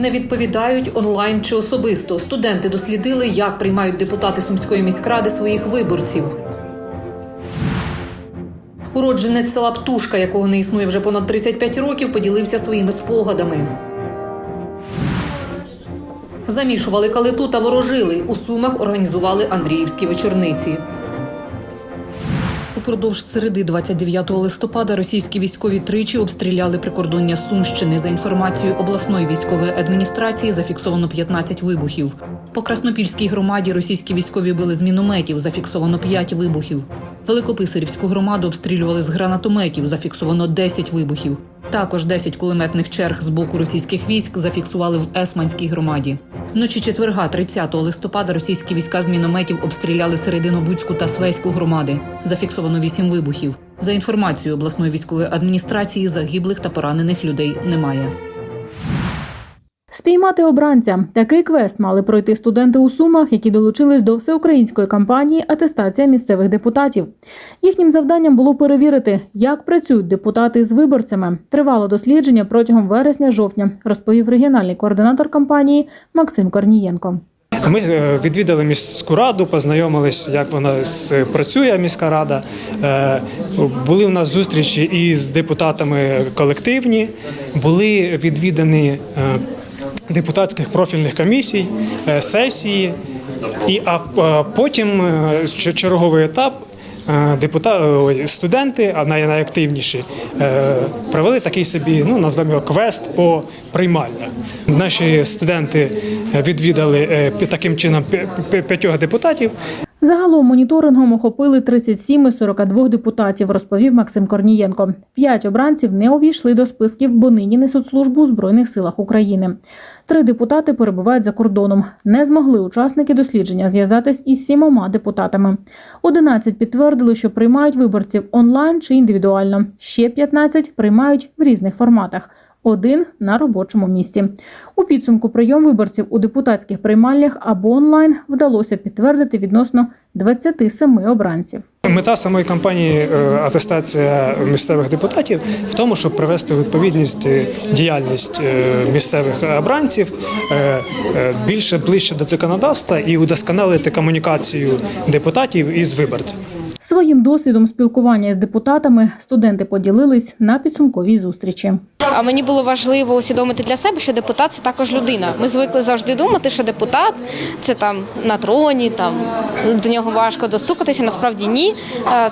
не відповідають онлайн чи особисто. Студенти дослідили, як приймають депутати сумської міськради своїх виборців. Уродженець села Птушка, якого не існує вже понад 35 років, поділився своїми спогадами. Замішували калиту та ворожили. У Сумах організували Андріївські вечорниці. Упродовж середи 29 листопада російські військові тричі обстріляли прикордоння Сумщини. За інформацією обласної військової адміністрації, зафіксовано 15 вибухів. По Краснопільській громаді російські військові били з мінометів, зафіксовано 5 вибухів. Великописарівську громаду обстрілювали з гранатометів, зафіксовано 10 вибухів. Також 10 кулеметних черг з боку російських військ зафіксували в Есманській громаді. Вночі четверга, 30 листопада, російські війська з мінометів обстріляли Серединобудську та свейську громади. Зафіксовано 8 вибухів. За інформацією обласної військової адміністрації, загиблих та поранених людей немає. Спіймати обранця такий квест мали пройти студенти у Сумах, які долучились до всеукраїнської кампанії Атестація місцевих депутатів. Їхнім завданням було перевірити, як працюють депутати з виборцями. Тривало дослідження протягом вересня-жовтня, розповів регіональний координатор кампанії Максим Корнієнко. Ми е, відвідали міську раду, познайомились, як вона працює міська рада. Е, Були в нас зустрічі із депутатами колективні, були відвідані е, депутатських профільних комісій, е, сесії. І а е, потім е, черговий етап. депутат Депута... студенти, а най- найактивніші, провели такий собі, ну назвемо його квест по приймальнях. Наші студенти відвідали таким чином п'ятьох депутатів. Загалом моніторингом охопили 37 із 42 депутатів, розповів Максим Корнієнко. П'ять обранців не увійшли до списків, бо нині несуть службу у Збройних силах України. Три депутати перебувають за кордоном. Не змогли учасники дослідження зв'язатись із сімома депутатами. 11 підтвердили, що приймають виборців онлайн чи індивідуально. Ще 15 приймають в різних форматах. Один на робочому місці. У підсумку прийом виборців у депутатських приймальнях або онлайн вдалося підтвердити відносно 27 обранців. Мета самої кампанії е, атестація місцевих депутатів в тому, щоб привести відповідність е, діяльність е, місцевих обранців більше ближче до законодавства і удосконалити комунікацію депутатів із виборцями. Своїм досвідом спілкування з депутатами студенти поділились на підсумковій зустрічі. А мені було важливо усвідомити для себе, що депутат це також людина. Ми звикли завжди думати, що депутат це там на троні, там до нього важко достукатися. Насправді ні.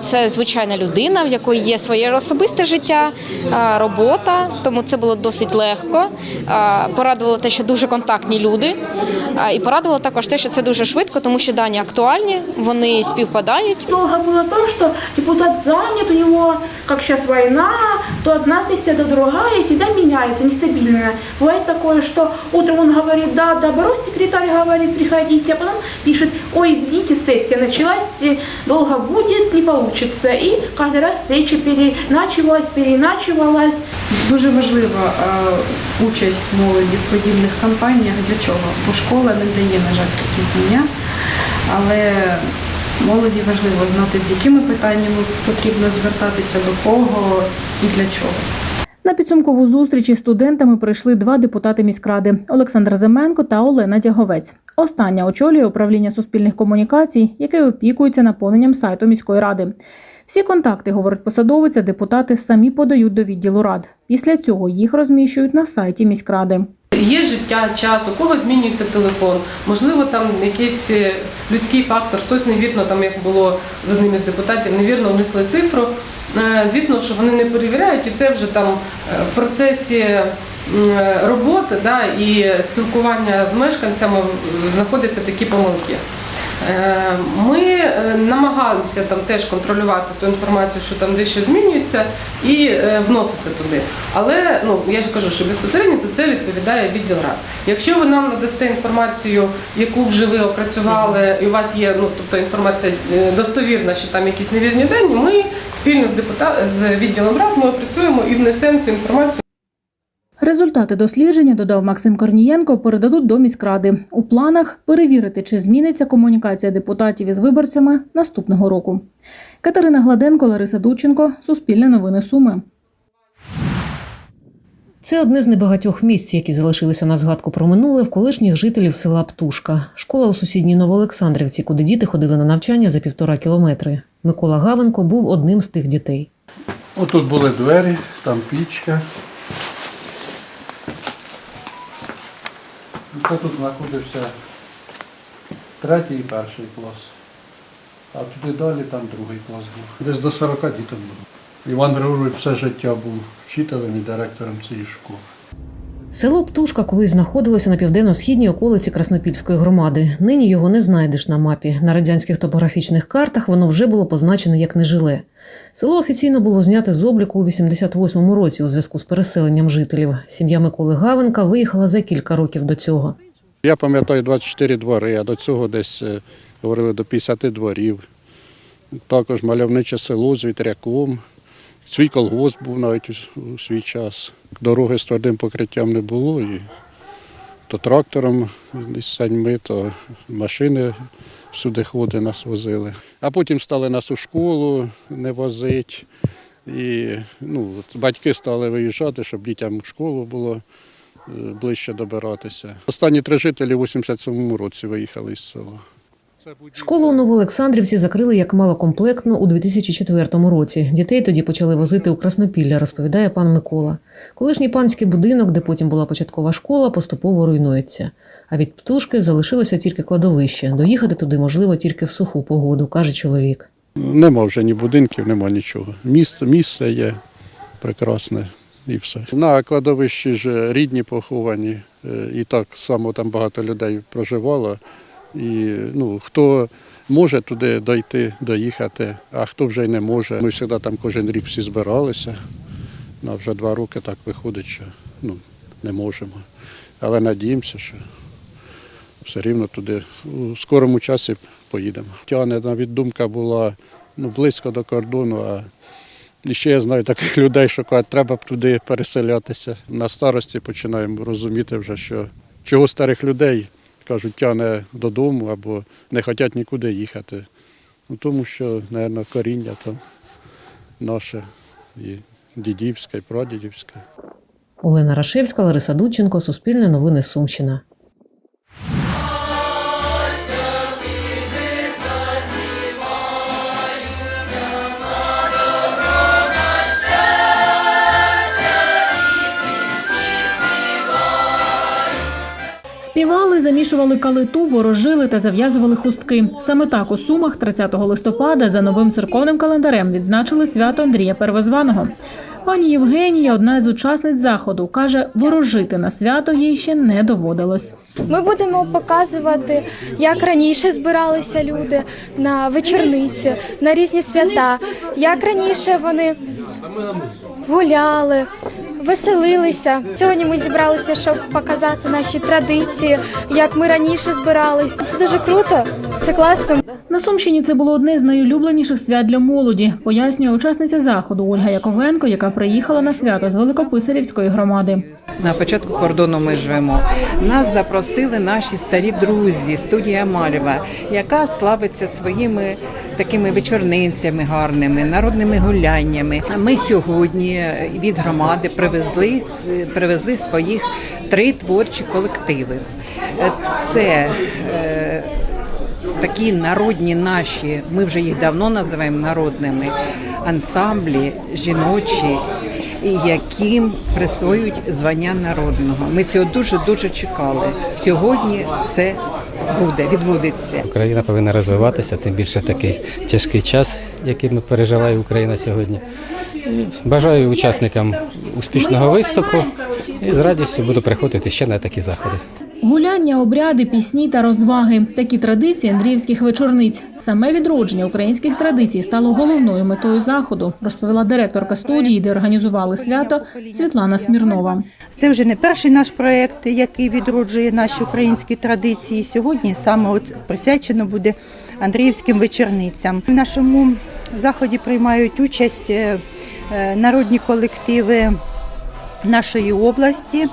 Це звичайна людина, в якої є своє особисте життя, робота. Тому це було досить легко. Порадувало те, що дуже контактні люди. І порадувало також те, що це дуже швидко, тому що дані актуальні, вони співпадають. Долго было то, что депутат занят, у него, как сейчас война, то одна сессия, то другая, и всегда меняется, нестабильная. Бывает такое, что утром он говорит, да, добро, секретарь говорит, приходите, а потом пишет, ой, извините, сессия началась, э, долго будет, не получится. И каждый раз встреча переначивалась, переначивалась. Дуже важлива е, участь молоді в подібних кампаніях. Для чого? Бо школа не дає, на жаль, такі знання, але молоді важливо знати, з якими питаннями потрібно звертатися, до кого і для чого. На підсумкову зустріч із студентами прийшли два депутати міськради Олександр Земенко та Олена Дяговець. Остання очолює управління суспільних комунікацій, яке опікується наповненням сайту міської ради. Всі контакти, говорить посадовиця, депутати самі подають до відділу рад. Після цього їх розміщують на сайті міськради. Є життя, час, у кого змінюється телефон, можливо, там якийсь е, людський фактор, щось невірно, там як було з одним із депутатів, невірно внесли цифру. Е, Звісно, що вони не перевіряють, і це вже там е, в процесі роботи да, і спілкування з мешканцями е, знаходяться такі помилки. Е, Ми е, намагаємося там теж контролювати ту інформацію, що там дещо змінюється, і е, вносити туди. Але ну я ж кажу, що безпосередньо за це відповідає відділ рад. Якщо ви нам надасте інформацію, яку вже ви опрацювали, і у вас є ну тобто інформація достовірна, що там якісь невірні дані, ми спільно з депутат з відділом рад ми опрацюємо і внесемо цю інформацію. Результати дослідження, додав Максим Корнієнко, передадуть до міськради. У планах перевірити, чи зміниться комунікація депутатів із виборцями наступного року. Катерина Гладенко, Лариса Дученко, Суспільне новини Суми. Це одне з небагатьох місць, які залишилися на згадку про минуле в колишніх жителів села Птушка. Школа у сусідній Новоолександрівці, куди діти ходили на навчання за півтора кілометри. Микола Гавенко був одним з тих дітей. Отут були двері, там пічка. Це тут знаходився третій і перший клас. А туди далі там другий клас був. Десь до 40 діток було. Іван Григорович все життя був вчителем і директором цієї школи. Село Птушка колись знаходилося на південно-східній околиці Краснопільської громади. Нині його не знайдеш на мапі. На радянських топографічних картах воно вже було позначено як нежиле. Село офіційно було знято з обліку у 88-му році у зв'язку з переселенням жителів. Сім'я Миколи Гавенка виїхала за кілька років до цього. Я пам'ятаю 24 двори, а до цього десь е, говорили до 50 дворів. Також мальовниче село з вітряком. Свій колгосп був навіть у- свій час. Дороги з твердим покриттям не було. І то трактором із саньми, то машини всюди ходи нас возили. А потім стали нас у школу не возити. І ну, батьки стали виїжджати, щоб дітям в школу було е, ближче добиратися. Останні три жителі в 87-му році виїхали з села. Школу у Новоолександрівці закрили як малокомплектну у 2004 році. Дітей тоді почали возити у Краснопілля, розповідає пан Микола. Колишній панський будинок, де потім була початкова школа, поступово руйнується. А від птушки залишилося тільки кладовище. Доїхати туди можливо тільки в суху погоду, каже чоловік. Нема вже ні будинків, нема нічого. Місце, місце є прекрасне і все. На кладовищі ж рідні поховані, е, і так само там багато людей проживало. І ну, хто може туди дойти, доїхати, а хто вже й не може. Ми завжди там кожен рік всі збиралися. Ну, вже два роки так виходить, що ну, не можемо. Але надіємося, що все рівно туди у скорому часі поїдемо. Тягне навіть думка була ну, близько до кордону, а і ще я знаю таких людей, що кажуть, треба б туди переселятися. На старості починаємо розуміти вже, що чого старих людей кажуть, тягне додому або не хочуть нікуди їхати. Ну, тому що, мабуть, коріння там наше і дідівське, і прадідівське. Олена Рашевська, Лариса Дудченко, Суспільне новини Сумщина. Співали, замішували калиту, ворожили та зав'язували хустки. Саме так у Сумах 30 листопада за новим церковним календарем відзначили свято Андрія Первозваного. Пані Євгенія, одна з учасниць заходу, каже, ворожити на свято їй ще не доводилось. Ми будемо показувати, як раніше збиралися люди на вечорниці, на різні свята, як раніше вони гуляли, веселилися. Сьогодні ми зібралися, щоб показати наші традиції, як ми раніше збиралися. Це дуже круто, це класно. На Сумщині це було одне з найулюбленіших свят для молоді, пояснює учасниця заходу Ольга Яковенко, яка приїхала на свято з Великописарівської громади. На початку кордону ми живемо. Нас запросили наші старі друзі, студія Марєва, яка славиться своїми такими вечорницями гарними, народними гуляннями. Ми сьогодні від громади привезли, привезли своїх три творчі колективи. Це е, такі народні наші, ми вже їх давно називаємо народними, ансамблі жіночі, яким присвоюють звання народного. Ми цього дуже дуже чекали. Сьогодні це буде, відбудеться. Україна повинна розвиватися, тим більше такий тяжкий час, який ми переживає Україна сьогодні. Бажаю учасникам успішного виступу і з радістю буду приходити ще на такі заходи. Гуляння, обряди, пісні та розваги такі традиції Андріївських вечорниць. Саме відродження українських традицій стало головною метою заходу, розповіла директорка студії, де організували свято Світлана Смірнова. Це вже не перший наш проєкт, який відроджує наші українські традиції. Сьогодні саме от присвячено буде Андріївським вечорницям. В нашому заході приймають участь е, е, народні колективи нашої області.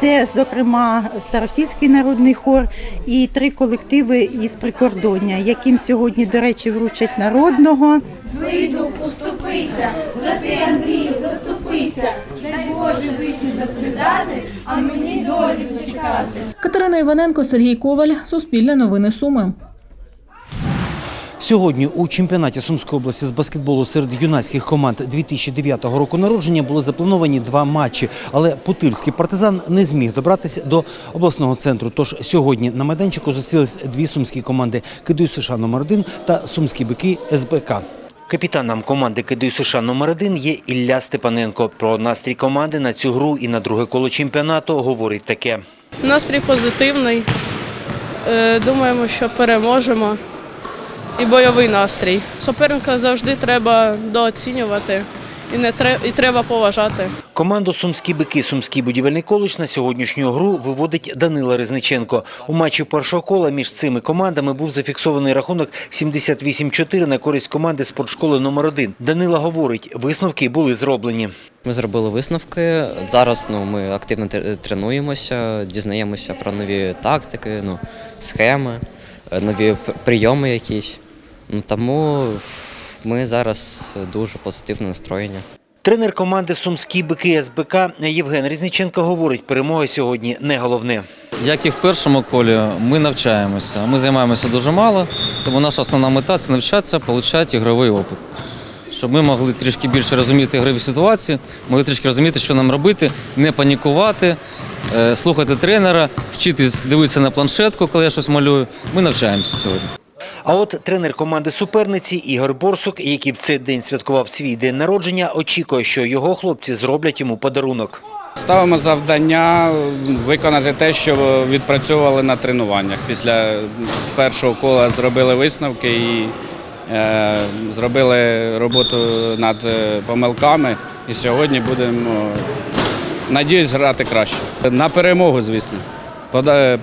Це, зокрема, Старосільський народний хор і три колективи із прикордоння, яким сьогодні, до речі, вручать народного. Злий дух, за ти Андрію, заступися. дай Боже вишні зацвітати, а мені долю чекати. Катерина Іваненко, Сергій Коваль, Суспільне новини Суми. Сьогодні у чемпіонаті Сумської області з баскетболу серед юнацьких команд 2009 року народження були заплановані два матчі, але Путильський партизан не зміг добратися до обласного центру. Тож сьогодні на майданчику зустрілись дві сумські команди Кидуй США номер 1 та Сумські бики СБК. Капітаном команди Кидуй США номер 1 є Ілля Степаненко. Про настрій команди на цю гру і на друге коло чемпіонату говорить таке. Настрій позитивний. Е, Думаємо, що переможемо. І бойовий настрій. Суперника завжди треба дооцінювати і не тре- і треба поважати. Команду Сумські бики Сумський будівельний коледж на сьогоднішню гру виводить Данила Резниченко. У матчі першого кола між цими командами був зафіксований рахунок 78-4 на користь команди спортшколи номер 1 Данила говорить, висновки були зроблені. Ми зробили висновки. Зараз ну, ми активно тре- тренуємося, дізнаємося про нові тактики, ну, схеми, е, нові прийоми якісь. Ну, тому ми зараз дуже позитивно настроєні. Тренер команди Сумські бики СБК Євген Різниченко говорить, перемога сьогодні не головне. Як і в першому колі, ми навчаємося. Ми займаємося дуже мало, тому наша основна мета це навчатися, отримати ігровий опит. Щоб ми могли трішки більше розуміти ігрові ситуації, могли трішки розуміти, що нам робити, не панікувати, е, слухати тренера, вчитись дивитися на планшетку, коли я щось малюю. Ми навчаємося сьогодні. А от тренер команди суперниці Ігор Борсук, який в цей день святкував свій день народження, очікує, що його хлопці зроблять йому подарунок. Ставимо завдання виконати те, що відпрацьовували на тренуваннях. Після першого кола зробили висновки і е, зробили роботу над е, помилками. І сьогодні будемо, надіюсь, грати краще. На перемогу, звісно.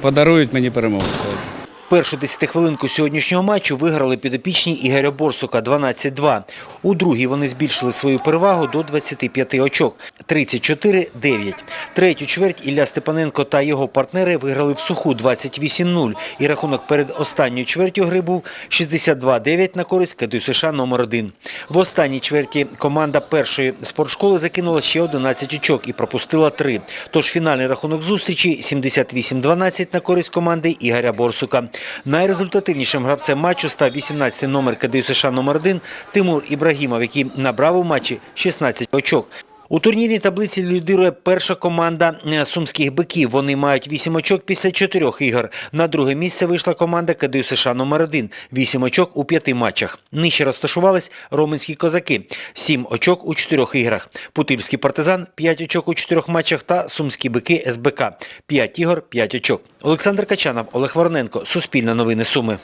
Подарують мені перемогу сьогодні. Першу десятихвилинку сьогоднішнього матчу виграли підопічні Ігоря Борсука 12-2. У другій вони збільшили свою перевагу до 25 очок – 34-9. Третю чверть Ілля Степаненко та його партнери виграли в суху 28-0. І рахунок перед останньою чвертю гри був 62-9 на користь КДЮ США номер 1 В останній чверті команда першої спортшколи закинула ще 11 очок і пропустила 3. Тож фінальний рахунок зустрічі 78-12 на користь команди Ігоря Борсука. Найрезультативнішим гравцем матчу став 18-й номер КДЮ США номер 1 Тимур Ібрагімов, який набрав у матчі 16 очок. У турнірній таблиці лідирує перша команда е, сумських биків. Вони мають 8 очок після 4 ігор. На друге місце вийшла команда КДЮ США номер 1 8 очок у 5 матчах. Нижче розташувались роменські козаки 7 очок у 4 іграх. Путильський партизан 5 очок у 4 матчах та сумські бики СБК 5 ігор, 5 очок. Олександр Качанов, Олег Вороненко, Суспільне новини Суми.